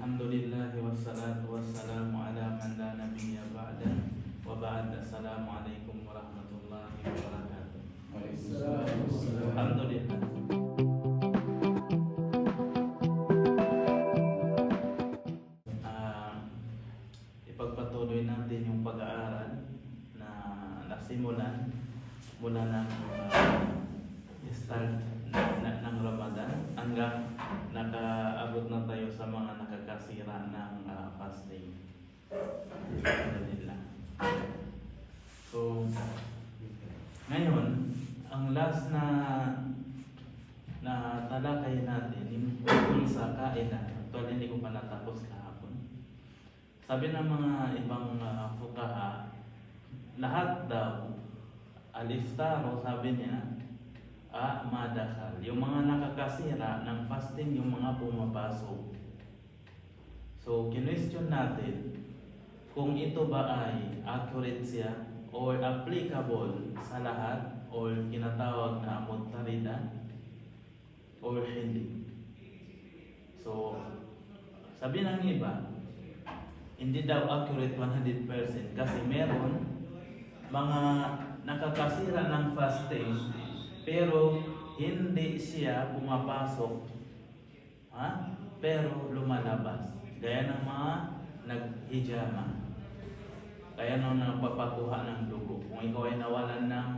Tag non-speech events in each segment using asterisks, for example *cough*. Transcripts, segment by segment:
Alhamdulillah wassalatu wassalamu ala man la nabiyya ba'da wa ba'd assalamu alaikum warahmatullahi wabarakatuh. Alhamdulillah. Uh, ipagpatuloy natin yung pag-aaral na nasimulan mula ng uh, start ng, ng Ramadan hanggang nakakasira ng ah, fasting. So, ngayon, ang last na na talakay natin yung sa kainan. Actually, hindi ko pa natapos kahapon. Sabi ng mga ibang uh, fukaha, lahat daw, aliftaro, sabi niya, ah, madakal. Yung mga nakakasira ng fasting, yung mga pumapasok. So, kinwestiyon natin kung ito ba ay accurate siya or applicable sa lahat or kinatawag na mutarida or hindi. So, sabi ng iba, hindi daw accurate 100% kasi meron mga nakakasira ng fasting pero hindi siya pumapasok ha? pero lumalabas gaya ng mga naghijama. Kaya nung nagpapakuha ng dugo kung ikaw ay nawalan ng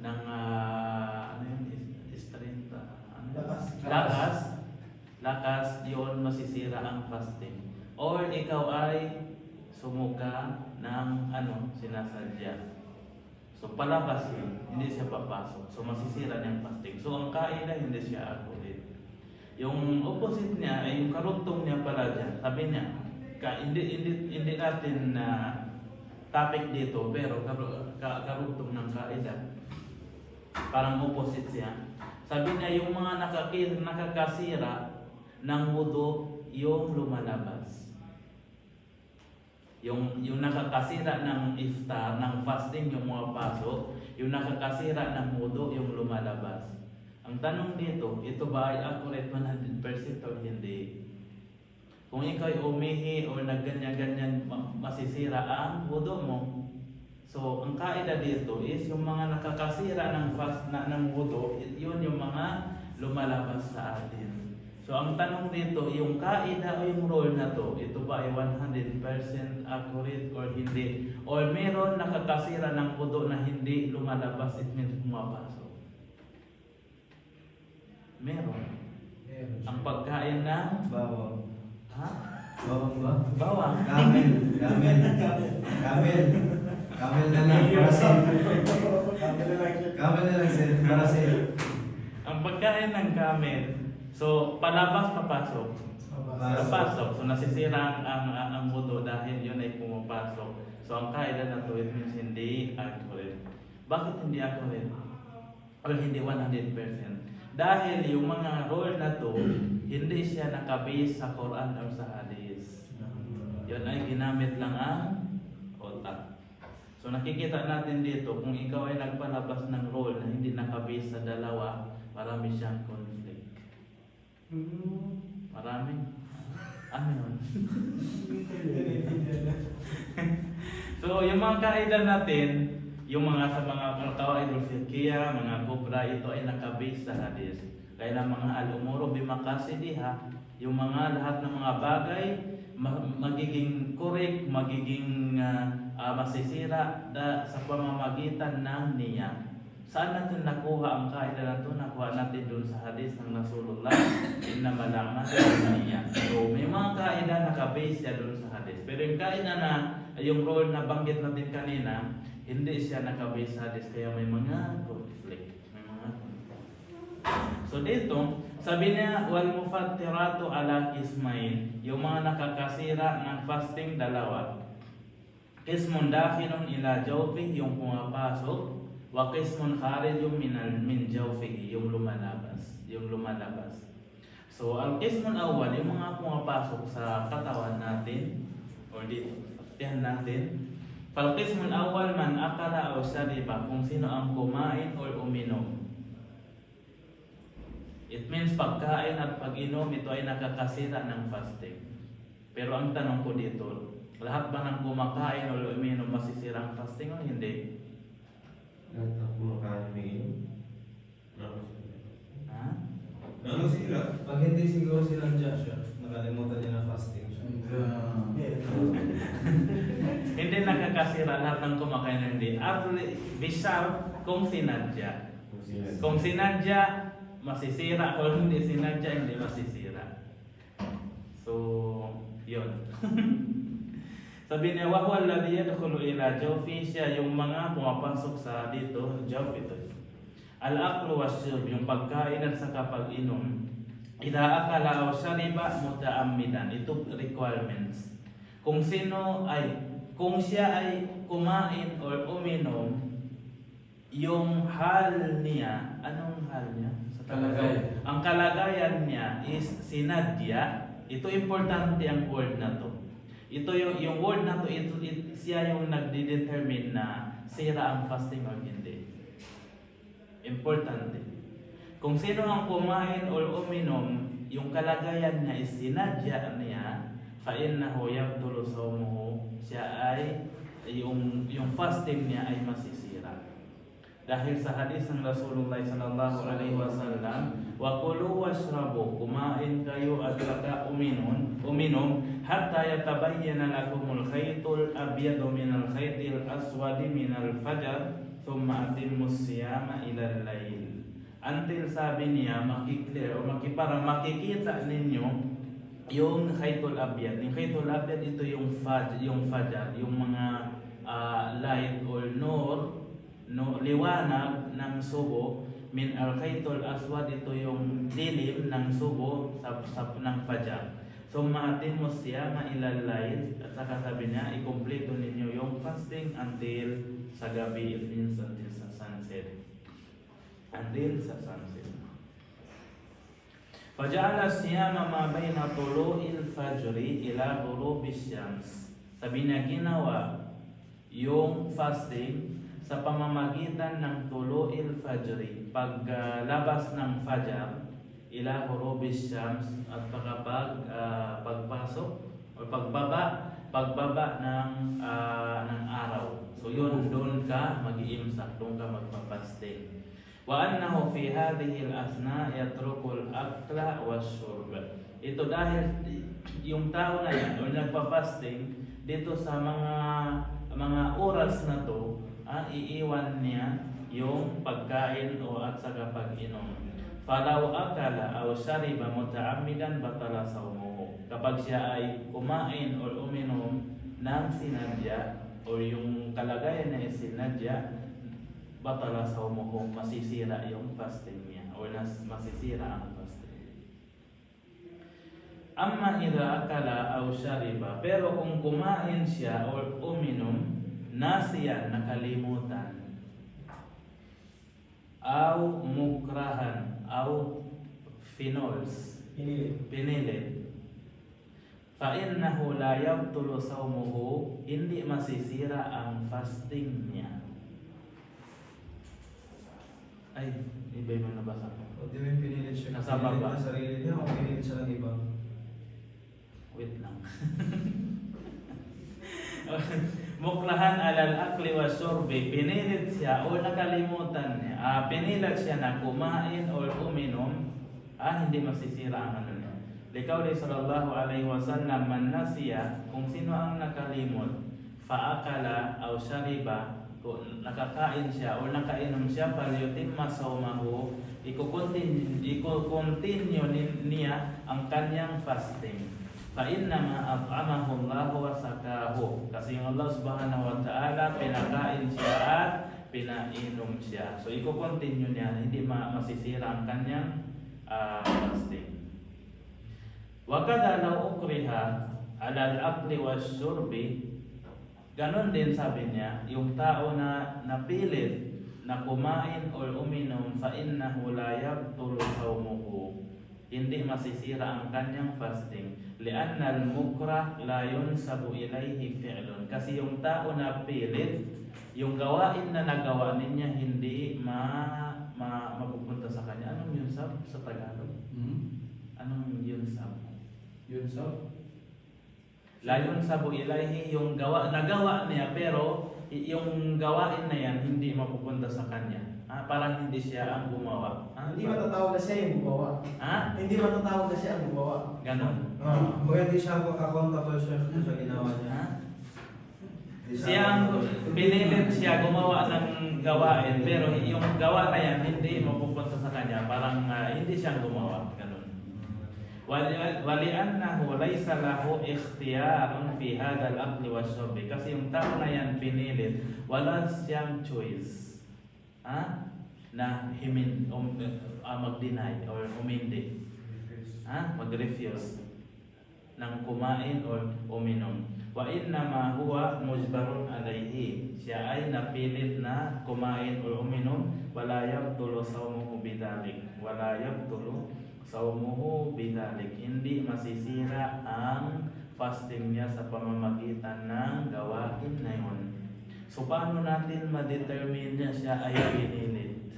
ng ah, ano yun is- strength ah, ano? Lakas. lakas. Lakas yun masisira ang fasting. Or ikaw ay sumuka ng ano sinasadya. So palabas yun. Hindi siya papasok. So masisira niya ang fasting. So ang kaida hindi siya accurate yung opposite niya ay yung karugtong niya pala dyan sabi niya ka, hindi, hindi, hindi natin na topic dito pero karu, ka, karugtong ng kaida parang opposite siya. Sabi niya yung mga nakakir, nakakasira ng wudu yung lumalabas. Yung yung nakakasira ng iftar ng fasting yung mga pasok yung nakakasira ng wudu yung lumalabas ang tanong dito ito ba ay accurate 100% o hindi kung ikaw ay umihi o nagganyan-ganyan ma- masisira ang wudu mo so ang kaida dito is yung mga nakakasira ng fast na ng wudu yun yung mga lumalabas sa atin So ang tanong dito, yung kaida o yung rule na to, ito ba ay 100% accurate or hindi? Or meron nakakasira ng puto na hindi lumalabas, it means pumapasok? Meron. Ang pagkain ng Bawang. ha? Bawang ba? Bawang. Camel. Camel. Camel. Camel na lang. Para safe. Camel na lang sir. Para safe. Ang pagkain ng camel, so palabas papasok. Papasok. So nasisira ang, ang, ang, buto dahil yun ay pumapasok. So ang kaida na to, it means hindi accurate. Bakit hindi accurate? Or hindi 100%? Dahil yung mga rule na to, hindi siya nakabase sa Quran or sa Hadith. Yun ay ginamit lang ang otak. So nakikita natin dito, kung ikaw ay nagpalabas ng rule na hindi nakabase sa dalawa, marami siyang conflict. Marami. Ano yun? *laughs* so, yung mga kaida natin, yung mga sa mga kawaid or fiqhiya, mga kubra, ito ay nakabase sa hadith. Kaya mga al-umuro bimakasidiha, yung mga lahat ng mga bagay, ma- magiging correct, magiging ah, ah, masisira da, sa pamamagitan ng niya. Saan natin nakuha ang kaida na ito? Nakuha natin doon sa hadith ng Rasulullah, inna malaman niya. So, may mga kaida na nakabase siya doon sa hadith. Pero yung kaida na, yung role na banggit natin kanina, hindi siya nakabase sa hadith, kaya may mga conflict. May mga. So dito, sabi niya, wal mufattiratu ala kismain, yung mga nakakasira ng fasting dalawa. Kismun dakhilun ila jawfi, yung pumapasok, wa kismun kharijun min min jawfihi, yung lumalabas, yung lumalabas. So, ang kismun awal, yung mga pumapasok sa katawan natin, or dito, tiyan natin, Fal kismun awal man akala o shariba, kung sino ang kumain or uminom. It means pagkain at pag-inom, ito ay nakakasira ng fasting. Pero ang tanong ko dito, lahat ba ng kumakain o uminom masisira ang fasting o hindi? Lahat ng kumakain may inom. Ha? Ano sila? Pag hindi siguro silang Joshua, nakalimutan niya na fasting siya. Hindi nakakasira lahat ng kumakain o hindi. Actually, bisar kung sinadya. Kung sinadya, masisira. Kung hindi sinadya, hindi masisira. So, yun. *laughs* Sabi niya, wahwa alladhi yadkhulu ila jawfi siya yung mga pumapasok sa dito, jawf ito. Al-aqlu wasyurb, yung pagkain at saka pag-inom. Ida akala o shariba mutaammidan. Ito requirements. Kung sino ay, kung siya ay kumain or uminom, yung hal niya, anong hal niya? Sa Kalagayan. Ang kalagayan niya is sinadya. Ito importante ang word na to. Ito yung, yung word na to, ito, it, siya yung nagde-determine na sira ang fasting or hindi. Importante. Kung sino ang kumain or uminom, yung kalagayan niya is sinadya niya, فَإِنَّهُ يَبْدُلُ صَوْمُهُ Siya ay, yung, yung fasting niya ay masisira. Dahil sa hadis ng Rasulullah sallallahu alaihi wasallam, wa kulu washrabu, kumain kayo at saka uminom, uminom hatta yatabayyana lakumul khaytul abyadu minal khaytil aswadi minal fajr thumma atimmus siyama ila al-layl. Until sabi niya makiklear o makipara makikita ninyo yung khaytul abyad. Yung khaytul abyad ito yung faj, yung fajar, yung mga ah, light or nur no, liwanag ng subo min al khaytul aswad ito yung dilim ng subo sa, sa ng fajar. So maatin mo siya na ilalay at saka sabi niya ikumpleto ninyo yung fasting until sa gabi it means until sa sunset. Until sa sunset. Faja'ala siyama ma bayna tulu'il fajri ila ghurubi syams. Sabi ginawa yung fasting sa pamamagitan ng tulu'il fajri paglabas ng fajar ila ghurubi syams at pagkapag ah, pagpasok o pagbaba pagbaba ng ah, ng araw. So yun doon ka mag-iimsak, doon ka magpa-fasting. Annahu fi hadhihi al-asna yatrukul akla wasyurb. Ito dahil yung tao na yan o nagpa-fasting dito sa mga mga oras na to, ah, iiwan niya yung pagkain o at saka pag-inom. Falaw akala aw shariba mutaammidan batala sawmuhu. Kapag siya ay kumain o uminom ng sinadya o yung kalagayan is sinadya, batala sawmuhu, masisira yung fasting niya o nas, masisira ang fasting. Amma idha akala aw shariba, pero kung kumain siya o uminom, nasiya nakalimutan aw mukrahan aw phenols Pinili. pinilit fa innahu la yabtulu sawmuhu hindi masisira ang fasting niya ay iba yung nabasa ko O di ba yung pinilit siya? Nasa Pinilit baba. ng sarili niya o pinilit siya ng iba? wait lang *laughs* Muklahan alal akli wa surbi, pinilit siya o nakalimutan niya, ah, pinilit siya na kumain o uminom, ah, hindi masisira ang ano niya. Likaw ni sallallahu alaihi wasallam man nasiya, kung sino ang nakalimot, faakala o shariba, kung nakakain siya o nakainom siya, falyutim masawmahu, ikukontinue, ikukontinue ni- niya ang kanyang fasting. Fa'innama at'amahu Allah wa sakahu. Kasi yung Allah subhanahu wa ta'ala, pinakain siya at pinainom siya. So, i-continue niya, hindi ma- masisira ang kanyang ah, fasting. Wakada law ukriha ala al-akli wa syurbi Ganon din sabi niya, yung tao na napilit na kumain o uminom fa innahu la yabtulu sawmuhu hindi masisira ang kanyang fasting. Lianna al-mukrah la yunsabu ilayhi fi'lun. Kasi yung tao na pilit yung gawain na nagawa niya hindi ma, ma mapupunta sa kanya. Anong yunsab sa Tagalog? Hmm? anong yunsab Yun so? Layon sa builayhi yung gawa nagawa niya pero yung gawain na yan hindi mapupunta sa kanya. Ah, parang hindi siya ang gumawa. Ah, Hindi matatawag na siya yung gumawa. Ah, Hindi matatawag na siya ang gumawa. ganon. Ah. Kung hindi siya makakountable sir sa ginawa niya. Ah? Siya ang pinilit siya gumawa ng gawain pero yung gawa na yan hindi mapupunta sa kanya. Parang ah, hindi siya ang gumawa. Waliannahu laysa lahu ikhtiyarun fi hadal aqli wa syubhi. Kasi yung tao na yan pinilit, wala siyang choice. Ha? Na himin, um, uh, mag-deny or umindi. Ha? Mag-refuse ng kumain or uminom. Wa innama huwa mujbarun alayhi. Siya ay napilit na kumain or uminom. Wala yabtulu sawmuhu bidalik. Wala yabtulu sawmuhu bidalik hindi masisira ang fasting niya sa pamamagitan ng gawain na yun. So paano natin ma-determine niya siya ay pinilit?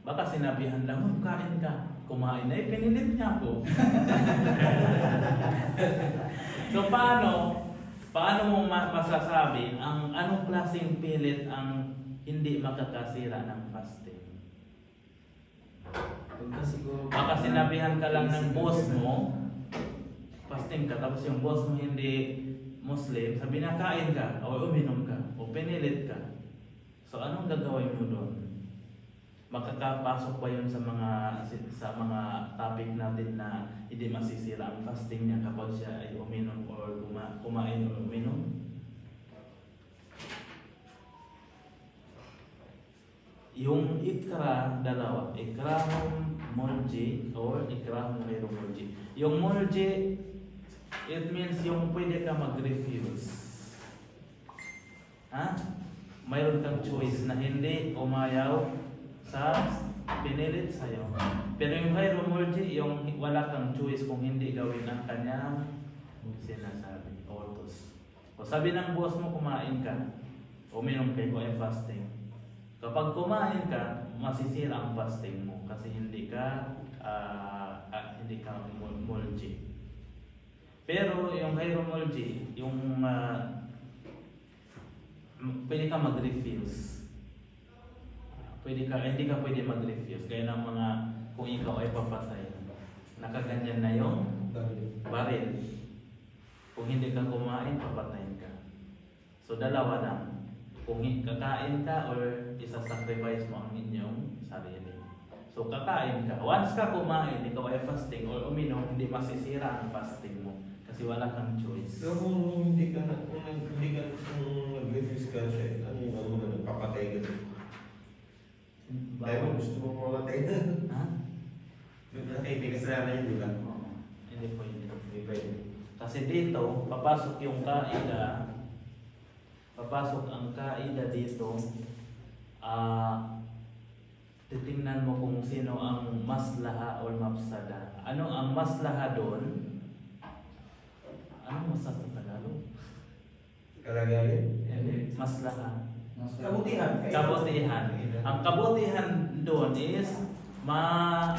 Baka sinabihan lang "Oh, kain ka. Kumain ay pinilit niya ako. *laughs* So paano? Paano mo ma- masasabi ang anong klaseng pilit ang hindi makakasira ng fasting Baka sinabihan ka lang ng boss mo, fasting ka, tapos yung boss mo hindi Muslim, sabi na kain ka, o uminom ka, o pinilit ka. So anong gagawin mo doon? Makakapasok ba yun sa mga sa mga topic natin na hindi masisira ang fasting niya kapag siya ay uminom or kuma, kumain or uminom? Yung ikra, dalawa. Ikrahum mulji or ikrahum ghairu mulji. Yung mulji, it means yung pwede ka mag-refuse. Ha? Mayroon kang choice na hindi umayaw sa pinilit sa'yo. Pero yung ghairu mulji, yung wala kang choice kung hindi gawin ang kanyang sinasabi. Ortos. O sabi ng boss mo, kumain ka. Uminom kayo ay fasting. Kapag kumain ka, masisira ang fasting mo kasi hindi ka ah, ah, hindi ka mul- mulji. Pero yung hyromulji, yung m- pwede ka mag-refuse. Pwede ka, hindi ka pwede mag-refuse. Kaya ng mga, kung ikaw ay papatay, nakaganyan na yung baril. Kung hindi ka kumain, papatayin ka. So dalawa lang. Kung kakain ka or isa-sacrifice mo ang inyong sarili. So kakain ka. Once ka kumain, ikaw ay fasting or uminom, hindi masisira ang fasting mo. Kasi wala kang choice. Pero kung hindi ka na, kung hindi ka, kung nag-refuse ka siya, ano yung ano na, papatay ka. Tayo mo, gusto mo mamatay na. Ha? Nakaibigan sa na yun, di ba? Hindi pwede. Hindi pwede. Kasi dito, papasok yung kaida, papasok ang kaida dito, ah, titingnan mo kung sino ang maslaha or mafsada. Ano ang maslaha doon? Ano maslaha sa Tagalog? Kalagayan? Maslaha. Kabutihan. Kabutihan. Ang kabutihan doon is ma